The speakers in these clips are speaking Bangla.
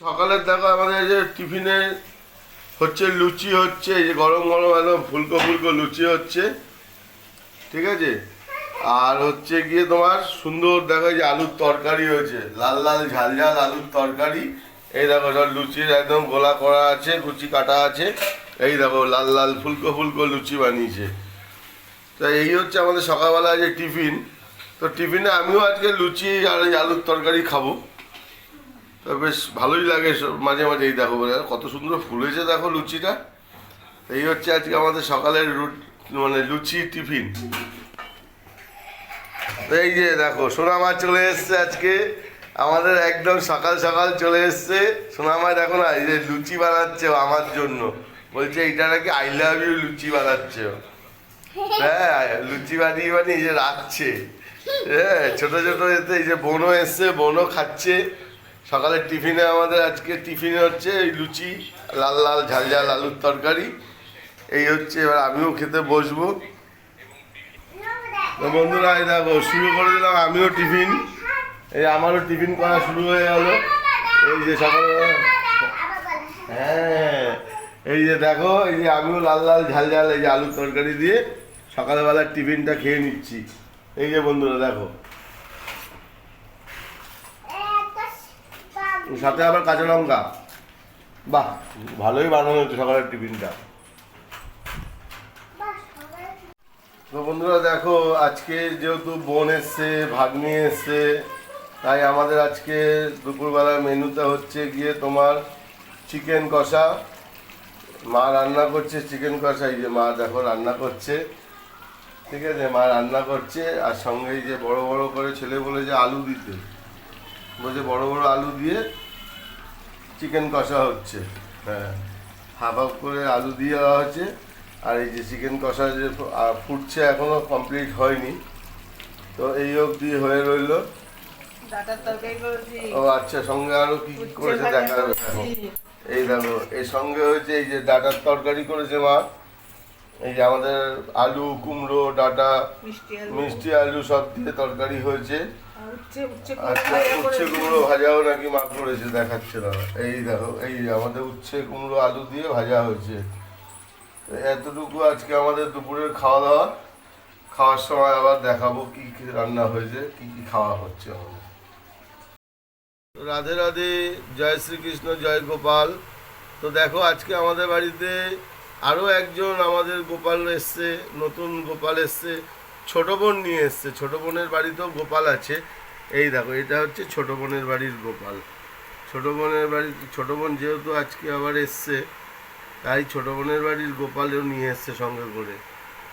সকালের দেখো আমাদের যে টিফিনে হচ্ছে লুচি হচ্ছে, এই যে গরম গরম একদম ফুলকো ফুলকো লুচি হচ্ছে, ঠিক আছে? আর হচ্ছে গিয়ে তোমার সুন্দর দেখো যে আলুর তরকারি হয়েছে, লাল লাল ঝাল ঝাল আলুর তরকারি। এই দেখো সব লুচির একদম গোলা করা আছে, কুচি কাটা আছে, এই দেখো লাল লাল ফুলকো ফুলকো লুচি বানিয়েছে। তো এই হচ্ছে আমাদের সকালবেলা যে টিফিন, তো টিফিনে আমিও আজকে লুচি আর আলুর তরকারি খাব। তো বেশ ভালোই লাগে মাঝে মাঝে এই দেখো বলে। কত সুন্দর ফুলেছে দেখো লুচিটা। এই হচ্ছে আজকে আমাদের সকালের রুট মানে লুচি টিফিন। এই যে দেখো, সোনামা চলে এসছে আজকে। আমাদের একদম সকাল সকাল চলে এসছে। সোনামা দেখো না, এই যে লুচি বানাচ্ছে আমার জন্য। বলছে এইটা নাকি আই লাভ ইউ লুচি বানাচ্ছে। হ্যাঁ লুচি বানিয়ে বানিয়ে যে রাখছে। হ্যাঁ ছোট ছোট এতে এই যে বোনও এসছে, বোনও খাচ্ছে। সকালের টিফিনে আমাদের আজকে টিফিনে হচ্ছে এই লুচি, লাল লাল ঝাল ঝাল আলুর তরকারি। এই হচ্ছে এবার আমিও খেতে বসবো। বন্ধুরা, এই দেখো, শুরু করে দিলাম আমিও টিফিন। এই আমারও টিফিন করা শুরু হয়ে গেল। এই যে সকালবেলা হ্যাঁ এই যে দেখো, এই যে আমিও লাল লাল ঝাল ঝাল এই যে আলুর তরকারি দিয়ে সকালবেলার টিফিনটা খেয়ে নিচ্ছি। এই যে বন্ধুরা, দেখো। সাথে আবার কাঁচা লঙ্কা। বাহ, ভালোই বানানো হয়েছে সকালের টিফিনটা। তো বন্ধুরা, দেখো, আজকে যেহেতু বোন এসছে, ভাগ্নি এসছে, তাই আমাদের আজকে দুপুরবেলার মেনুতে হচ্ছে গিয়ে তোমার চিকেন কষা। মা রান্না করছে চিকেন কষা, এই যে মা দেখো রান্না করছে। ঠিক আছে, মা রান্না করছে, আর সঙ্গে এই যে বড় বড় করে ছেলে বলে যে আলু দিতে। বলছে বড় বড় আলু দিয়ে চিকেন কষা হচ্ছে। হ্যাঁ হাফ হাফ করে আলু দিয়ে দেওয়া হচ্ছে। আর এই যে চিকেন কষা যে ফুটছে এখনও কমপ্লিট হয়নি। তো এই অবধি হয়ে রইল। ও আচ্ছা সঙ্গে আরও কি কি করেছে দেখা যাবে দেখো এই দেখো এর সঙ্গে হয়েছে এই যে ডাটার তরকারি করেছে মা। এই যে আমাদের আলু কুমড়ো ডাটা মিষ্টি আলু সব দিয়ে তরকারি হয়েছে। আচ্ছা উচ্ছে কুমড়ো ভাজাও নাকি মা করেছে দেখাচ্ছে না। এই দেখো এই আমাদের উচ্ছে কুমড়ো আলু দিয়ে ভাজা হয়েছে। এতটুকু আজকে আমাদের দুপুরের খাওয়া দাওয়া খাওয়ার সময় আবার দেখাবো কি কি রান্না হয়েছে কি কি খাওয়া হচ্ছে আমাদের। রাধে রাধে জয় শ্রীকৃষ্ণ জয় গোপাল। তো দেখো আজকে আমাদের বাড়িতে আরও একজন আমাদের গোপাল এসছে নতুন গোপাল এসছে ছোট বোন নিয়ে এসছে। ছোট বোনের বাড়িতেও গোপাল আছে। এই দেখো, এটা হচ্ছে ছোট বোনের বাড়ির গোপাল। ছোট বোনের বাড়ি, ছোট বোন যেহেতু আজকে আবার এসছে, তাই ছোট বোনের বাড়ির গোপালও নিয়ে এসছে সঙ্গে করে।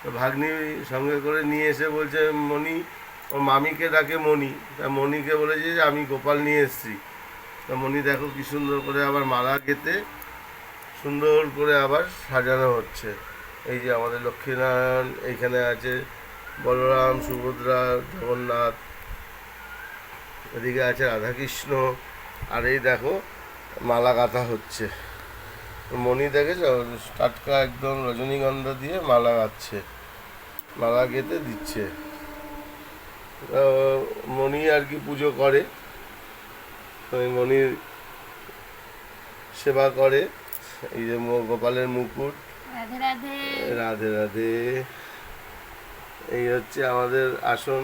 তো ভাগ্নি সঙ্গে করে নিয়ে এসে বলছে, মণি, ও মামিকে ডাকে মণি। তা মণিকে বলেছে যে, আমি গোপাল নিয়ে এসেছি। তা মণি দেখো কি সুন্দর করে আবার মালা গেতে সুন্দর করে আবার সাজানো হচ্ছে। এই যে আমাদের লক্ষ্মীনারায়ণ, এইখানে আছে বলরাম, সুভদ্রা, জগন্নাথ এদিকে আছে রাধাকৃষ্ণ আর এই দেখো মালা গাঁথা হচ্ছে। মণি দেখেছ? টাটকা একদম রজনীগন্ধা দিয়ে মালা গাচ্ছে মালা গেতে দিচ্ছে। মণি আর কি পুজো করে। ওই মণির সেবা করে। এই যে গোপালের মুকুট। রাধে। রাধে রাধে। এই হচ্ছে আমাদের আসন।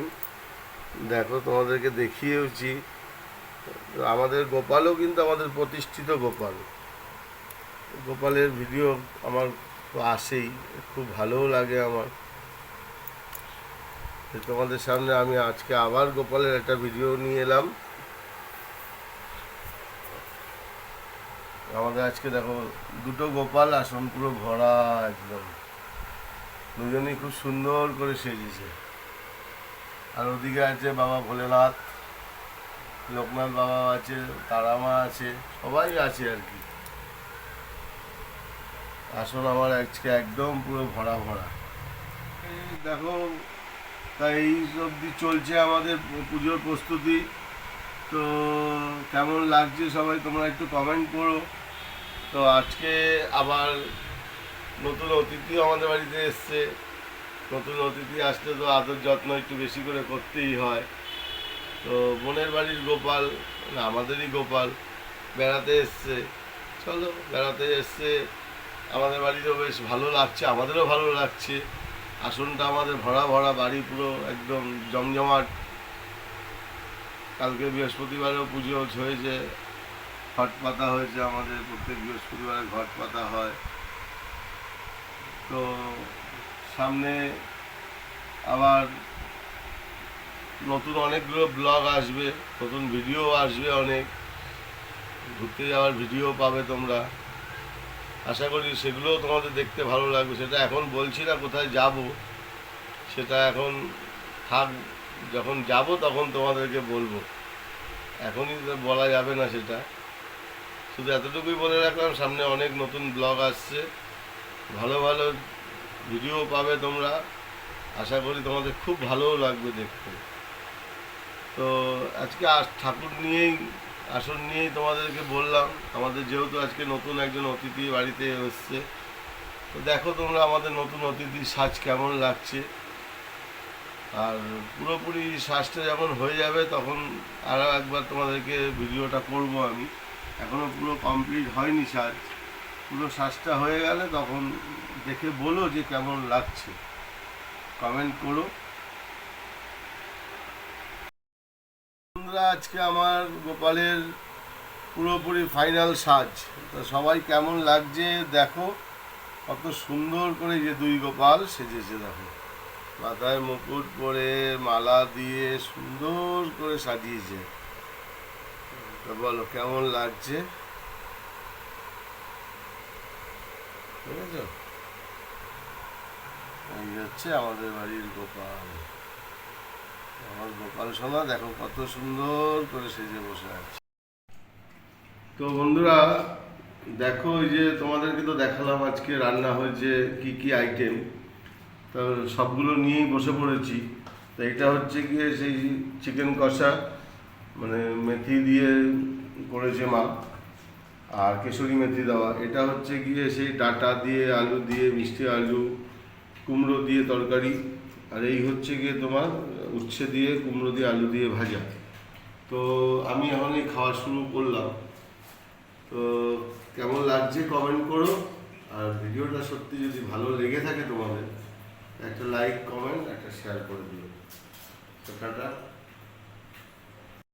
দেখো, তোমাদেরকে দেখিয়েওছি। আমাদের গোপালও কিন্তু আমাদের প্রতিষ্ঠিত গোপাল। গোপালের ভিডিও আমার আসেই, খুব ভালোও লাগে আমার। তোমাদের সামনে আমি আজকে আবার গোপালের একটা ভিডিও নিয়ে এলাম। আমাদের আজকে দেখো, দুটো গোপাল আসন, পুরো ভরা একদম। দুজনেই খুব সুন্দর করে সেজেছে। আর ওদিকে আছে বাবা ভোলেনাথ, লোকনাথ বাবা আছে, তারামা আছে, সবাই আছে আর কি। আসন আমার আজকে একদম পুরো ভরা ভরা। দেখো তাই এই অবধি চলছে আমাদের পুজোর প্রস্তুতি। তো কেমন লাগছে সবাই তোমরা একটু কমেন্ট করো। তো আজকে আবার নতুন অতিথি আমাদের বাড়িতে এসছে। নতুন অতিথি আসলে তো আদর যত্ন একটু বেশি করে করতেই হয়। তো বোনের বাড়ির গোপাল, না, আমাদেরই গোপাল বেড়াতে এসছে। চলো, বেড়াতে এসছে। আমাদের বাড়িতেও বেশ ভালো লাগছে, আমাদেরও ভালো লাগছে। আসনটা আমাদের ভরা ভরা, বাড়ি পুরো একদম জমজমাট। কালকে বৃহস্পতিবারেও পুজো হয়েছে, ঘট পাতা হয়েছে আমাদের, প্রত্যেক বৃহস্পতিবারে ঘট পাতা হয়। তো সামনে আবার নতুন অনেকগুলো ব্লগ আসবে, নতুন ভিডিও আসবে অনেক। ঘুরতে যাওয়ার ভিডিও পাবে তোমরা। আশা করি সেগুলোও তোমাদের দেখতে ভালো লাগবে। সেটা এখন বলছি না কোথায় যাব। সেটা এখন থাক, যখন যাব তখন তোমাদেরকে বলব। এখনই বলা যাবে না সেটা। শুধু এতটুকুই বলে রাখলাম, সামনে অনেক নতুন ব্লগ আসছে। ভালো ভালো ভিডিও পাবে তোমরা। আশা করি তোমাদের খুব ভালোও লাগবে দেখতে। তো আজকে আস- ঠাকুর নিয়েই, আসন নিয়েই তোমাদেরকে বললাম। আমাদের যেহেতু আজকে নতুন একজন অতিথি বাড়িতে এসছে, তো দেখো তোমরা আমাদের নতুন অতিথির সাজ কেমন লাগছে। আর পুরোপুরি সাজটা যখন হয়ে যাবে, তখন আরও একবার তোমাদেরকে ভিডিওটা করব আমি। এখনও পুরো কমপ্লিট হয়নি সাজ। পুরো সাজটা হয়ে গেলে তখন দেখে বলো যে কেমন লাগছে। কমেন্ট করো। আজকে আমার গোপালের পুরোপুরি ফাইনাল সাজ। তো সবাই কেমন লাগছে দেখো। কত সুন্দর করে যে দুই গোপাল সেজেছে দেখো। মাথায় মুকুট পরে মালা দিয়ে সুন্দর করে সাজিয়েছে। তো বলো, কেমন লাগছে? ঠিক আছে? এই হচ্ছে আমাদের বাড়ির গোপাল। আমার গোপাল সোনা, দেখো কত সুন্দর করে সেজে বসে আছে। তো বন্ধুরা, দেখো এই যে তোমাদেরকে তো দেখালাম আজকে রান্না হয়েছে কি কি আইটেম তো সবগুলো নিয়েই বসে পড়েছি। তো এটা হচ্ছে গিয়ে সেই চিকেন কষা মানে মেথি দিয়ে করেছে মা, আর কেশরি মেথি দেওয়া। এটা হচ্ছে গিয়ে সেই ডাটা দিয়ে আলু দিয়ে মিষ্টি আলু কুমড়ো দিয়ে তরকারি, আর এই হচ্ছে গিয়ে তোমার উচ্ছে দিয়ে কুমড়ো দিয়ে আলু দিয়ে ভাজা। তো আমি এখন এই খাওয়া শুরু করলাম। তো কেমন লাগছে কমেন্ট করো, আর ভিডিওটা সত্যি যদি ভালো লেগে থাকে তোমাদের, একটা লাইক কমেন্ট একটা শেয়ার করে দিও। টাটা।